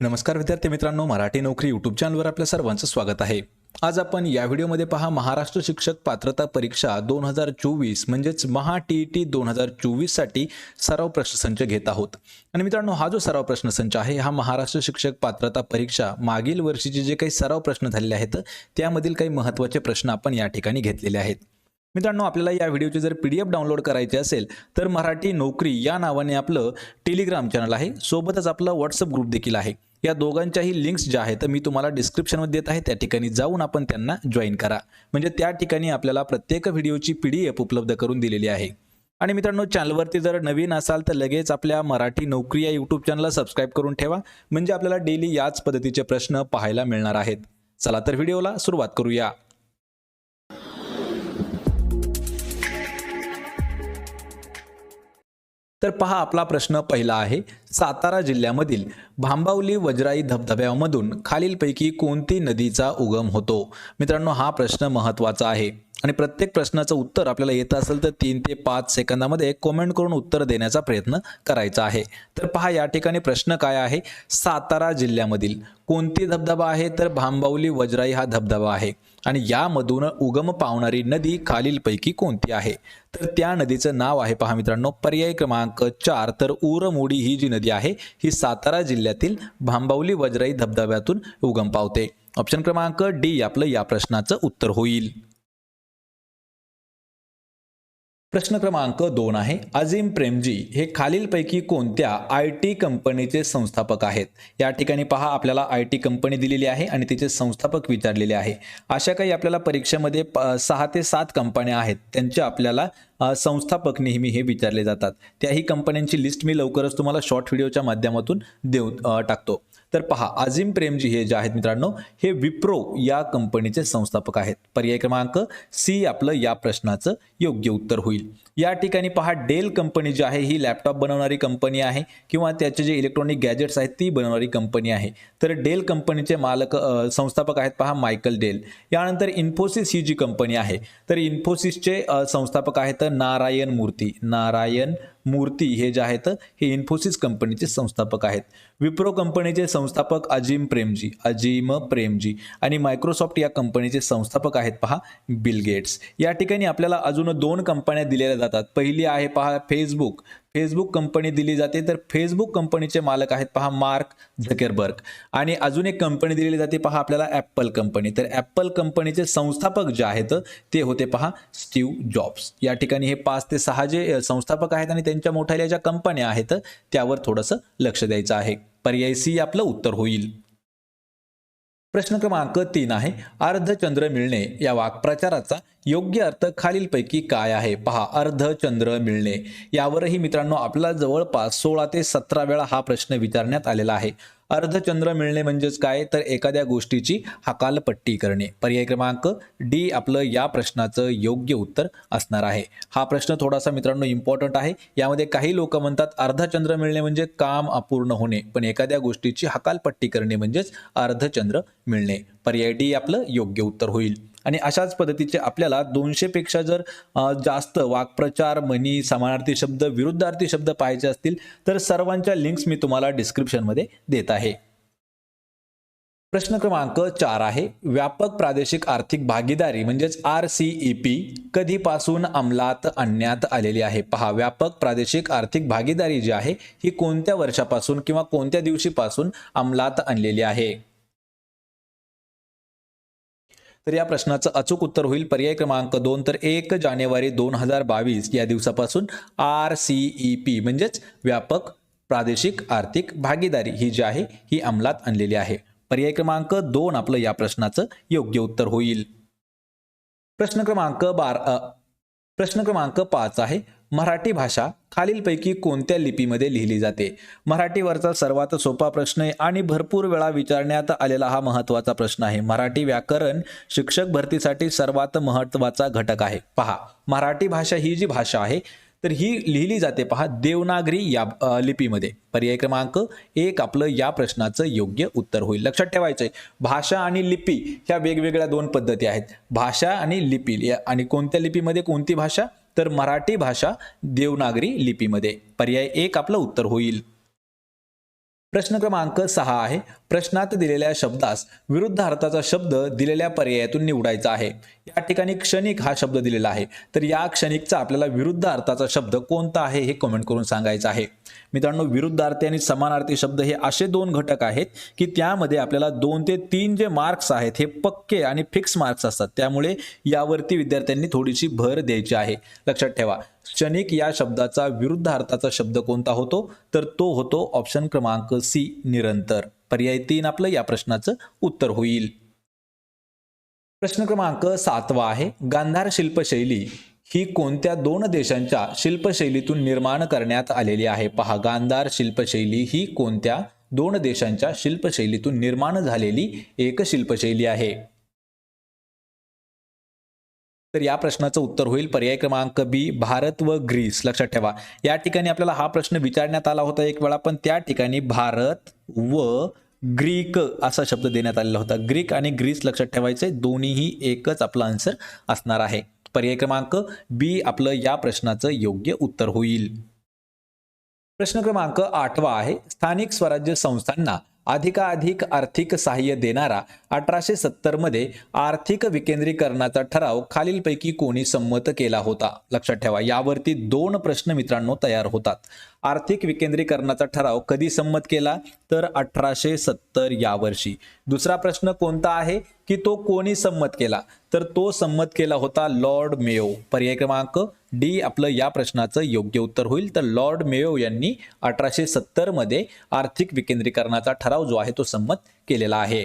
नमस्कार विद्यार्थी मित्रांनो मराठी नोकरी यूट्यूब चॅनलवर आपल्या सर्वांचं स्वागत आहे. आज आपण या व्हिडिओमध्ये पहा महाराष्ट्र शिक्षक पात्रता परीक्षा दोन हजार चोवीस म्हणजेच महा टी ई टी दोन हजार चोवीससाठी सराव प्रश्नसंच घेत आहोत. आणि मित्रांनो हा जो सराव प्रश्नसंच आहे हा महाराष्ट्र शिक्षक पात्रता परीक्षा मागील वर्षीचे जे काही सराव प्रश्न झालेले आहेत त्यामधील काही महत्त्वाचे प्रश्न आपण या ठिकाणी घेतलेले आहेत. मित्रांनो आपल्याला या व्हिडिओची जर पी डी एफ डाउनलोड करायची असेल तर मराठी नोकरी या नावाने आपलं टेलिग्राम चॅनल आहे. सोबतच आपलं व्हॉट्सअप ग्रुप देखील आहे. या दोघांच्याही लिंक्स ज्या आहेत मी तुम्हाला डिस्क्रिप्शनमध्ये देत आहे. त्या ठिकाणी जाऊन आपण त्यांना जॉईन करा. म्हणजे त्या ठिकाणी आपल्याला प्रत्येक व्हिडिओची पी डी एफ उपलब्ध करून दिलेली आहे. आणि मित्रांनो चॅनलवरती जर नवीन असाल तर लगेच आपल्या मराठी नोकरी या यूट्यूब चॅनलला सबस्क्राईब करून ठेवा. म्हणजे आपल्याला डेली याच पद्धतीचे प्रश्न पाहायला मिळणार आहेत. चला तर व्हिडिओला सुरुवात करूया. तर पहा आपला प्रश्न पहिला आहे. सातारा जिल्ह्यामधील भांबावली वज्राई धबधब्यामधून खालीलपैकी कोणती नदीचा उगम होतो? मित्रांनो हा प्रश्न महत्त्वाचा आहे. आणि प्रत्येक प्रश्नाचं उत्तर आपल्याला येत असेल तर तीन ते पाच सेकंदामध्ये कमेंट करून उत्तर देण्याचा प्रयत्न करायचा आहे. तर पहा या ठिकाणी प्रश्न काय आहे? सातारा जिल्ह्यामधील कोणती धबधबा आहे? तर भांबावली वज्राई हा धबधबा आहे. आणि यामधून उगम पावणारी नदी खालीलपैकी कोणती आहे? तर त्या नदीचं नाव आहे पहा मित्रांनो पर्याय क्रमांक चार. तर उरमोडी ही जी नदी आहे ही सातारा जिल्ह्यातील भांबावली वज्राई धबधब्यातून उगम पावते. ऑप्शन क्रमांक डी आपलं या प्रश्नाचं उत्तर होईल. प्रश्न क्रमांक दोन आहे. अजिम प्रेमजी हे खालीलपैकी कोणत्या आय टी कंपनीचे संस्थापक आहेत? या ठिकाणी पहा आपल्याला आय टी कंपनी दिलेली आहे आणि तिचे संस्थापक विचारलेले आहे. अशा काही आपल्याला परीक्षेमध्ये प- सहा ते सात कंपन्या आहेत. त्यांचे आपल्याला संस्थापक नेहमी हे विचारले जातात. त्याही कंपन्यांची लिस्ट मी लवकरच तुम्हाला शॉर्ट व्हिडिओच्या माध्यमातून देऊ टाकतो. तर पहा अजिम प्रेमजी हे जे आहेत मित्रांनो हे विप्रो या कंपनीचे संस्थापक आहेत. पर्याय क्रमांक सी आपलं या प्रश्नाचं योग्य उत्तर होईल. या ठिकाणी पहा डेल कंपनी जी आहे ही लॅपटॉप बनवणारी कंपनी आहे किंवा त्याचे जे इलेक्ट्रॉनिक गॅजेट्स आहेत ती बनवणारी कंपनी आहे. तर डेल कंपनीचे मालक संस्थापक आहेत पहा मायकल डेल. यानंतर इन्फोसिस ही जी कंपनी आहे तर इन्फोसिसचे संस्थापक आहेत नारायण मूर्ती. नारायण मूर्ती हे जे आहेत हे इन्फोसिस कंपनीचे संस्थापक आहेत. विप्रो कंपनीचे संस्थापक अजिम प्रेमजी अजिम प्रेमजी आणि मायक्रोसॉफ्ट या कंपनीचे संस्थापक आहेत पहा बिल गेट्स या ठिकाणी आपल्याला अजून दोन कंपन्या दिलेल्या जातात. पहिली आहे पहा फेसबुक फेसबुक कंपनी दिली जाते तर फेसबुक कंपनीचे मालक आहेत पहा मार्क झकेरबर्ग आणि अजून एक कंपनी दिलेली जाते पहा आपल्याला ॲपल कंपनी. तर ॲपल कंपनीचे संस्थापक जे आहेत ते होते पहा स्टीव जॉब्स या ठिकाणी हे पाच ते सहा जे संस्थापक आहेत आणि त्यांच्या मोठ्या ज्या कंपन्या आहेत त्यावर थोडंसं लक्ष द्यायचं आहे. पर्याय सी आपलं उत्तर होईल. प्रश्न क्रमांक तीन आहे अर्धचंद्र मिळणे या वाक्प्रचाराचा योग्य अर्थ खालीलपैकी काय आहे? पहा अर्धचंद्र मिळणे. यावरही मित्रांनो आपल्याला जवळपास सोळा ते सतरा वेळा हा प्रश्न विचारण्यात आलेला आहे. अर्धचंद्र मिळणे म्हणजेच काय? तर एखाद्या गोष्टीची हकालपट्टी करणे. पर्याय क्रमांक डी आपलं या प्रश्नाचं योग्य उत्तर असणार आहे. हा प्रश्न थोडासा मित्रांनो इम्पॉर्टंट आहे. यामध्ये काही लोक म्हणतात अर्धचंद्र मिळणे म्हणजे काम अपूर्ण होणे. पण एखाद्या गोष्टीची हकालपट्टी करणे म्हणजेच अर्धचंद्र मिळणे. पर्याय डी आपलं योग्य उत्तर होईल. आणि अशाच पद्धतीचे आपल्याला दोनशे पेक्षा जर जास्त वाक्प्रचार म्हणी समानार्थी शब्द विरुद्धार्थी शब्द पाहायचे असतील तर सर्वांच्या लिंक्स मी तुम्हाला डिस्क्रिप्शनमध्ये देत आहे. प्रश्न क्रमांक चार आहे व्यापक प्रादेशिक आर्थिक भागीदारी म्हणजेच आर सी ई पी कधीपासून अंमलात आणण्यात आलेली आहे? पहा व्यापक प्रादेशिक आर्थिक भागीदारी जी आहे ही कोणत्या वर्षापासून किंवा कोणत्या दिवशीपासून अंमलात आणलेली आहे? तर या प्रश्नाचं अचूक उत्तर होईल. पर्याय क्रमांक दोन तर एक जानेवारी दोन हजार बावीस या दिवसापासून आर सी ई पी म्हणजेच व्यापक प्रादेशिक आर्थिक भागीदारी ही जी आहे ही अंमलात आणलेली आहे. पर्याय क्रमांक दोन आपलं या प्रश्नाचं योग्य उत्तर होईल. प्रश्न क्रमांक बार प्रश्न क्रमांक पाच आहे. मराठी भाषा खालीलपैकी कोणत्या लिपीमध्ये लिहिली जाते? मराठीवरचा सर्वात सोपा प्रश्न आहे आणि भरपूर वेळा विचारण्यात आलेला हा महत्त्वाचा प्रश्न आहे. मराठी व्याकरण शिक्षक भरतीसाठी सर्वात महत्त्वाचा घटक आहे. पहा मराठी भाषा ही जी भाषा आहे तर ही लिहिली जाते पहा देवनागरी या लिपीमध्ये. पर्याय क्रमांक एक आपलं या प्रश्नाचं योग्य उत्तर होईल. लक्षात ठेवायचंय भाषा आणि लिपी ह्या वेगवेगळ्या दोन पद्धती आहेत. भाषा आणि लिपी आणि कोणत्या लिपीमध्ये कोणती भाषा? तर मराठी भाषा देवनागरी लिपीमध्ये. पर्याय एक आपलं उत्तर होईल. प्रश्न क्रमांक सहा आहे. प्रश्नात दिलेल्या शब्दास विरुद्ध अर्थाचा शब्द दिलेल्या पर्यायातून निवडायचा आहे. या ठिकाणी क्षणिक हा शब्द दिलेला आहे. तर या क्षणिकचा आपल्याला विरुद्ध अर्थाचा शब्द कोणता आहे हे कमेंट करून सांगायचं आहे. मित्रांनो विरुद्धार्थी आणि समानार्थी शब्द हे असे दोन घटक आहेत की त्यामध्ये आपल्याला दोन ते तीन जे मार्क्स आहेत हे पक्के आणि फिक्स मार्क्स असतात. त्यामुळे यावरती विद्यार्थ्यांनी थोडीशी भर द्यायची आहे. लक्षात ठेवा क्षणिक या शब्दाचा विरुद्ध अर्थाचा शब्द कोणता होतो? तर तो होतो ऑप्शन क्रमांक सी निरंतर. पर्याय तीन आपलं या प्रश्नाचं उत्तर होईल. प्रश्न क्रमांक सातवा आहे गांधार शिल्पशैली ही कोणत्या दोन देशांच्या शिल्पशैलीतून निर्माण करण्यात आलेली आहे? पहा गांधार शिल्पशैली ही कोणत्या दोन देशांच्या शिल्पशैलीतून निर्माण झालेली एक शिल्पशैली आहे? तर या प्रश्नाचं उत्तर होईल पर्याय क्रमांक बी भारत व ग्रीस. लक्षात ठेवा या ठिकाणी आपल्याला हा प्रश्न विचारण्यात आला होता एक वेळा पण त्या ठिकाणी भारत व ग्रीक असा शब्द देण्यात आलेला होता. ग्रीक आणि ग्रीस लक्षात ठेवायचे दोन्हीही एकच आपला आन्सर असणार आहे. पर्याय क्रमांक बी आपलं या प्रश्नाचं योग्य उत्तर होईल. प्रश्न क्रमांक आठवा आहे. स्थानिक स्वराज्य संस्थांना अधिकाधिक आर्थिक सहाय्य देणारा अठराशे सत्तरमध्ये आर्थिक विकेंद्रीकरणाचा ठराव खालीलपैकी कोणी संमत केला होता? लक्षात ठेवा यावरती दोन प्रश्न मित्रांनो तयार होतात. आर्थिक विकेंद्रीकरणाचा ठराव कधी संमत केला? तर अठराशे सत्तर या वर्षी दुसरा प्रश्न कोणता आहे की तो कोणी संमत केला? तर तो संमत केला होता लॉर्ड मेयो. पर्याय क्रमांक डी आपलं या प्रश्नाचं योग्य उत्तर होईल. तर लॉर्ड मेयो यांनी अठराशे सत्तरमध्ये आर्थिक विकेंद्रीकरणाचा ठराव जो आहे तो संमत केलेला आहे.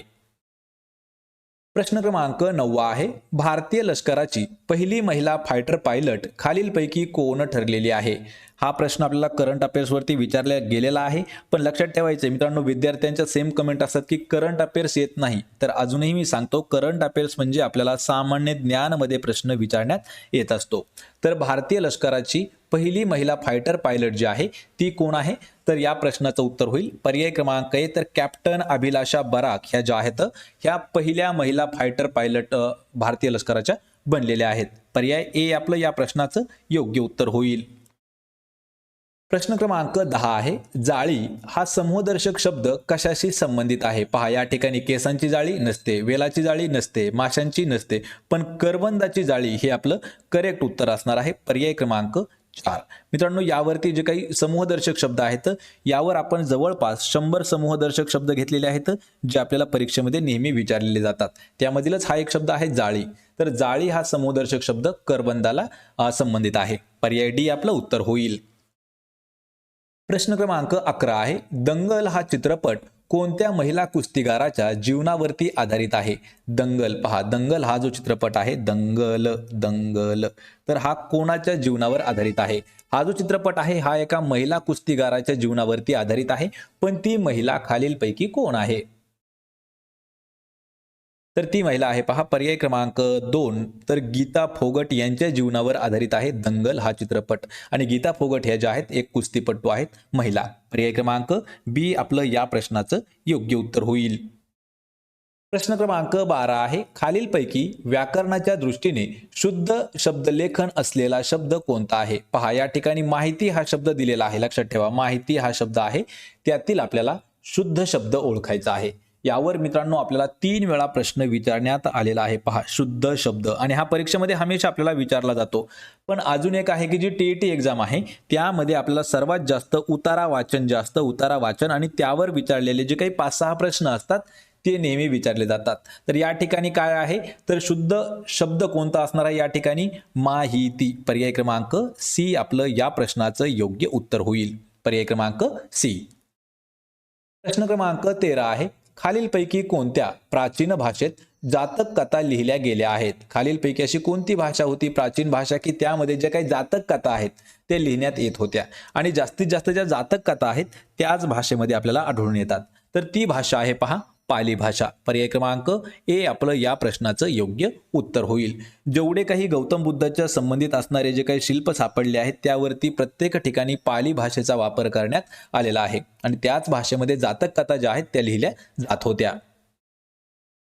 प्रश्न क्रमांक नववा आहे. भारतीय लष्कराची पहिली महिला फायटर पायलट खालीलपैकी कोण ठरलेली आहे? हा प्रश्न आपल्याला करंट अफेअर्सवरती विचारला गेलेला आहे. पण लक्षात ठेवायचं मित्रांनो विद्यार्थ्यांच्या सेम कमेंट असतात की करंट अफेअर्स येत नाही. तर अजूनही मी सांगतो करंट अफेअर्स म्हणजे आपल्याला सामान्य ज्ञानमध्ये प्रश्न विचारण्यात येत असतो. तर भारतीय लष्कराची पहिली महिला फायटर पायलट जी आहे ती कोण आहे? तर या प्रश्नाचं उत्तर होईल. पर्याय क्रमांक आहे तर कॅप्टन अभिलाषा बराक ह्या ज्या आहेत ह्या पहिल्या महिला फायटर पायलट भारतीय लष्कराच्या बनलेल्या आहेत. पर्याय ए आपलं या प्रश्नाचं योग्य उत्तर होईल. प्रश्न क्रमांक दहा आहे. जाळी हा समूहदर्शक शब्द कशाशी संबंधित आहे? पहा या ठिकाणी केसांची जाळी नसते वेलाची जाळी नसते माशांची नसते पण करवंदाची जाळी हे आपलं करेक्ट उत्तर असणार आहे. पर्याय क्रमांक चार. मित्रांनो यावरती जे काही समूहदर्शक शब्द आहेत यावर आपण जवळपास शंभर समूहदर्शक शब्द घेतलेले आहेत जे आपल्याला परीक्षेमध्ये नेहमी विचारलेले जातात. त्यामधीलच हा एक शब्द आहे जाळी. तर जाळी हा समूहदर्शक शब्द करबंदाला संबंधित आहे. पर्याय डी आपलं उत्तर होईल. प्रश्न क्रमांक अकरा आहे. दंगल हा चित्रपट कोणत्या महिला कुस्तीगाराच्या जीवनावरती आधारित आहे? दंगल पहा दंगल हा जो चित्रपट आहे दंगल दंगल. तर हा कोणाच्या जीवनावर आधारित आहे? हा जो चित्रपट आहे हा एका महिला कुस्तीगाराच्या जीवनावरती आधारित आहे पण ती महिला खालीलपैकी कोण आहे? तर ती महिला आहे पहा पर्याय क्रमांक दोन. तर गीता फोगट यांच्या जीवनावर आधारित आहे दंगल हा चित्रपट. आणि गीता फोगट ह्या ज्या आहेत एक कुस्तीपटू आहेत महिला. पर्याय क्रमांक बी आपलं या प्रश्नाचं योग्य उत्तर होईल. प्रश्न क्रमांक बारा आहे खालीलपैकी व्याकरणाच्या दृष्टीने शुद्ध शब्दलेखन असलेला शब्द कोणता आहे? पहा या ठिकाणी माहिती हा शब्द दिलेला आहे. लक्षात ठेवा माहिती हा शब्द आहे त्यातील आपल्याला शुद्ध शब्द ओळखायचा आहे. यावर मित्रांनो आपल्याला तीन वेळा प्रश्न विचारण्यात आलेला आहे. पहा शुद्ध शब्द. आणि हा परीक्षेमध्ये हमेशा आपल्याला विचारला जातो. पण अजून एक आहे की जी टी टी एक्झाम आहे त्यामध्ये आपल्याला सर्वात जास्त उतारा वाचन जास्त उतारा वाचन आणि त्यावर विचारलेले जे काही पाच सहा प्रश्न असतात ते नेहमी विचारले जातात. तर या ठिकाणी काय आहे? तर शुद्ध शब्द कोणता असणार आहे या ठिकाणी? माहिती. पर्याय क्रमांक सी आपलं या प्रश्नाचं योग्य उत्तर होईल. पर्याय क्रमांक सी. प्रश्न क्रमांक तेरा आहे. खालीलपैकी कोणत्या प्राचीन भाषेत जातक कथा लिहिल्या गेल्या आहेत? खालीलपैकी अशी कोणती भाषा होती? प्राचीन भाषा की त्यामध्ये ज्या काही जातक कथा आहेत ते लिहिण्यात येत होत्या. आणि जास्तीत जास्त ज्या जातक कथा आहेत त्याच भाषेमध्ये आपल्याला आढळून येतात. तर ती भाषा आहे पहा पाली भाषा. पर्याय क्रमांक ए आपलं या प्रश्नाचं योग्य उत्तर होईल. जेवढे काही गौतम बुद्धाच्या संबंधित असणारे जे काही शिल्प सापडले आहेत त्यावरती प्रत्येक ठिकाणी पाली भाषेचा वापर करण्यात आलेला आहे. आणि त्याच भाषेमध्ये जातक कथा ज्या आहेत त्या लिहिल्या जात होत्या.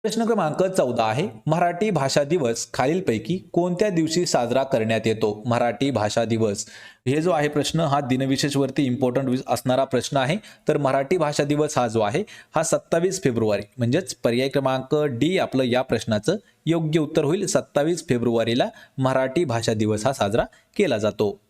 प्रश्न क्रमांक चौदा आहे मराठी भाषा दिवस खालीलपैकी कोणत्या दिवशी साजरा करण्यात येतो? मराठी भाषा दिवस. हे जो आहे प्रश्न हा दिनविशेषवरती इम्पॉर्टंट असणारा प्रश्न आहे. तर मराठी भाषा दिवस हा जो आहे हा सत्तावीस फेब्रुवारी म्हणजेच पर्याय क्रमांक डी आपलं या प्रश्नाचं योग्य उत्तर होईल. सत्तावीस फेब्रुवारीला मराठी भाषा दिवस हा साजरा केला जातो.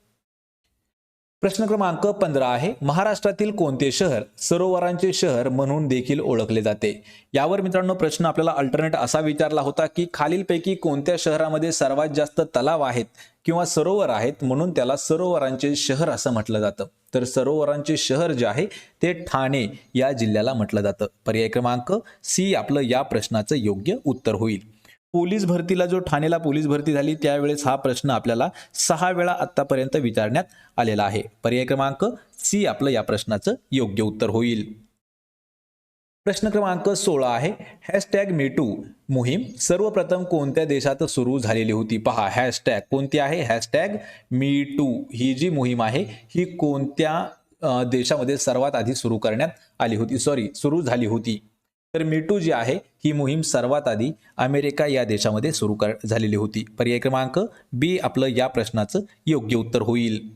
प्रश्न क्रमांक पंधरा आहे महाराष्ट्रातील कोणते शहर सरोवरांचे शहर म्हणून देखील ओळखले जाते? यावर मित्रांनो प्रश्न आपल्याला अल्टरनेट असा विचारला होता की खालीलपैकी कोणत्या शहरामध्ये सर्वात जास्त तलाव आहेत किंवा सरोवर आहेत म्हणून त्याला सरोवरांचे शहर असं म्हटलं जातं. तर सरोवरांचे शहर जे आहे ते ठाणे या जिल्ह्याला म्हटलं जातं. पर्याय क्रमांक सी आपलं या प्रश्नाचं योग्य उत्तर होईल. पोलीस भरतीला जो ठाणेला पोलीस भरती झाली त्यावेळेस हा प्रश्न आपल्याला सहा वेळा आतापर्यंत विचारण्यात आलेला आहे. पर्याय क्रमांक सी आपलं या प्रश्नाचं योग्य उत्तर होईल. प्रश्न क्रमांक सोळा आहे. हॅशटॅग मेटू मोहीम सर्वप्रथम कोणत्या देशात सुरू झालेली होती? पहा हॅशटॅग कोणती आहे? हॅशटॅग मी टू ही जी मोहीम आहे ही कोणत्या देशामध्ये सर्वात आधी सुरू करण्यात आली होती? सॉरी सुरू झाली होती. तर मेटू जी आहे ही मोहीम सर्वात आधी अमेरिका या देशामध्ये सुरू कर झालेली होती. पर्याय क्रमांक बी आपलं या प्रश्नाचं योग्य उत्तर होईल.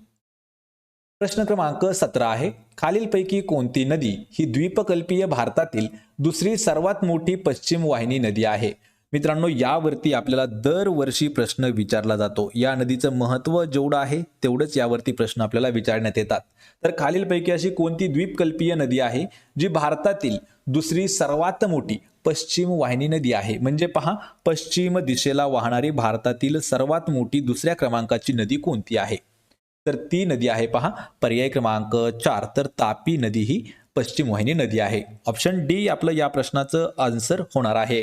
प्रश्न क्रमांक सतरा आहे खालीलपैकी कोणती नदी ही द्वीपकल्पीय भारतातील दुसरी सर्वात मोठी पश्चिम वाहिनी नदी आहे? मित्रांनो यावरती आपल्याला दरवर्षी प्रश्न विचारला जातो. या नदीचं महत्त्व जेवढं आहे तेवढंच यावरती प्रश्न आपल्याला विचारण्यात येतात. तर खालीलपैकी अशी कोणती द्वीपकल्पीय नदी आहे जी भारतातील दुसरी सर्वात मोठी पश्चिम वाहिनी नदी आहे. म्हणजे पहा पश्चिम दिशेला वाहणारी भारतातील सर्वात मोठी दुसऱ्या क्रमांकाची नदी कोणती आहे? तर ती नदी आहे पहा पर्याय क्रमांक चार. तर तापी नदी ही पश्चिम वाहिनी नदी आहे. ऑप्शन डी आपलं या प्रश्नाचं आन्सर होणार आहे.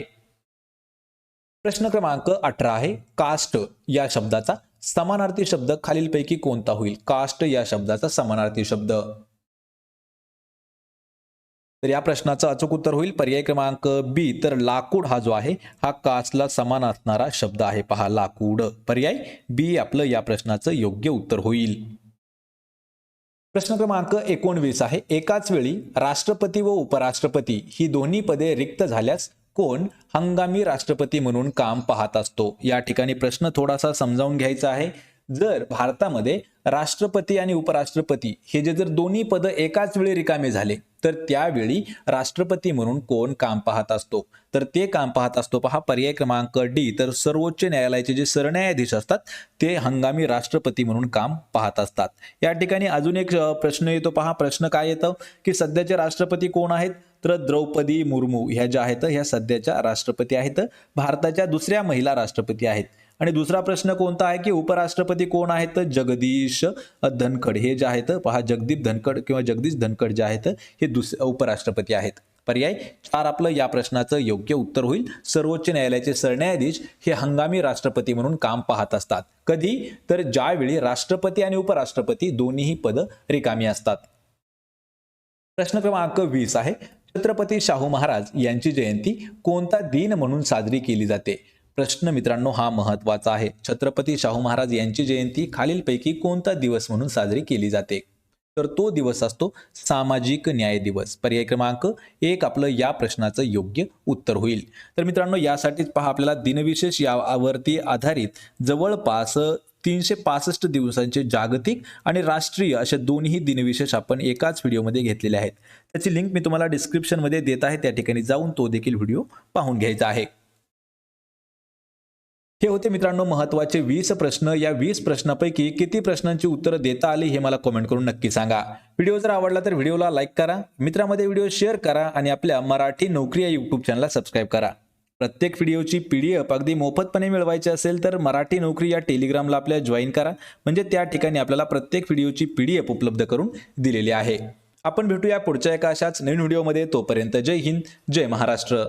प्रश्न क्रमांक अठरा आहे कास्ट या शब्दाचा समानार्थी शब्द खालीलपैकी कोणता होईल? कास्ट या शब्दाचा समानार्थी शब्द. तर या प्रश्नाचं अचूक उत्तर होईल. पर्याय क्रमांक बी तर लाकूड हा जो आहे हा काचला समान असणारा शब्द आहे पहा लाकूड. पर्याय बी आपलं या प्रश्नाचं योग्य उत्तर होईल. प्रश्न क्रमांक एकोणवीस आहे. एकाच वेळी राष्ट्रपती व उपराष्ट्रपती ही दोन्ही पदे रिक्त झाल्यास कोण हंगामी राष्ट्रपती म्हणून काम पाहत असतो? या ठिकाणी प्रश्न थोडासा समजावून घ्यायचा आहे. जर भारतामध्ये राष्ट्रपती आणि उपराष्ट्रपती हे जे जर दोन्ही पदं एकाच वेळी रिकामे झाले तर त्यावेळी राष्ट्रपती म्हणून कोण काम पाहत असतो? तर ते काम पाहत असतो पहा पर्याय क्रमांक डी तर सर्वोच्च न्यायालयाचे जे सरन्यायाधीश असतात ते हंगामी राष्ट्रपती म्हणून काम पाहत असतात. या ठिकाणी अजून एक प्रश्न येतो पहा प्रश्न काय येतं? की सध्याचे राष्ट्रपती कोण आहेत? तर द्रौपदी मुर्मू ह्या ज्या आहेत ह्या सध्याच्या राष्ट्रपती आहेत. भारताच्या दुसऱ्या महिला राष्ट्रपती आहेत. आणि दुसरा प्रश्न कोणता आहे की उपराष्ट्रपती कोण आहेत? तर जगदीश धनखड. हे जे आहेत पहा जगदीप धनखड किंवा जगदीश धनखड जे आहेत हे दुस उपराष्ट्रपती आहेत. पर्याय चार आपलं या प्रश्नाचं योग्य उत्तर होईल. सर्वोच्च न्यायालयाचे सरन्यायाधीश हे हंगामी राष्ट्रपती म्हणून काम पाहत असतात. कधी? तर ज्यावेळी राष्ट्रपती आणि उपराष्ट्रपती दोन्हीही पद रिकामी असतात. प्रश्न क्रमांक वीस आहे. छत्रपती शाहू महाराज यांची जयंती कोणता दिन म्हणून साजरी केली जाते? प्रश्न मित्रांनो हा महत्त्वाचा आहे. छत्रपती शाहू महाराज यांची जयंती खालीलपैकी कोणता दिवस म्हणून साजरी केली जाते? तर तो दिवस असतो सामाजिक न्याय दिवस. पर्याय क्रमांक एक आपलं या प्रश्नाचं योग्य उत्तर होईल. तर मित्रांनो यासाठीच पहा आपल्याला दिनविशेष यावरती आधारित जवळपास तीनशे पासष्ट दिवसांचे जागतिक आणि राष्ट्रीय अशा दोन्ही दिनविशेष आपण एकाच व्हिडिओमध्ये घेतलेले आहेत. त्याची लिंक मी तुम्हाला डिस्क्रिप्शनमध्ये देत आहे. त्या ठिकाणी जाऊन तो देखील व्हिडिओ पाहून घ्यायचा आहे. हे होते मित्रांनो महत्त्वाचे वीस प्रश्न. या वीस प्रश्नापैकी किती प्रश्नांची उत्तरं देता आली हे मला कमेंट करून नक्की सांगा. व्हिडिओ जर आवडला तर व्हिडिओला लाईक करा. मित्रामध्ये व्हिडिओ शेअर करा आणि आपल्या मराठी नोकरी या युट्यूब चॅनलला सबस्क्राईब करा. प्रत्येक व्हिडिओची पी डी एफ अगदी मोफतपणे मिळवायची असेल तर मराठी नोकरी या टेलिग्रामला आपल्या जॉईन करा. म्हणजे त्या ठिकाणी आपल्याला प्रत्येक व्हिडिओची पी डी एफ उपलब्ध करून दिलेली आहे. आपण भेटूया पुढच्या एका अशाच नवीन व्हिडिओमध्ये. तोपर्यंत जय हिंद जय महाराष्ट्र.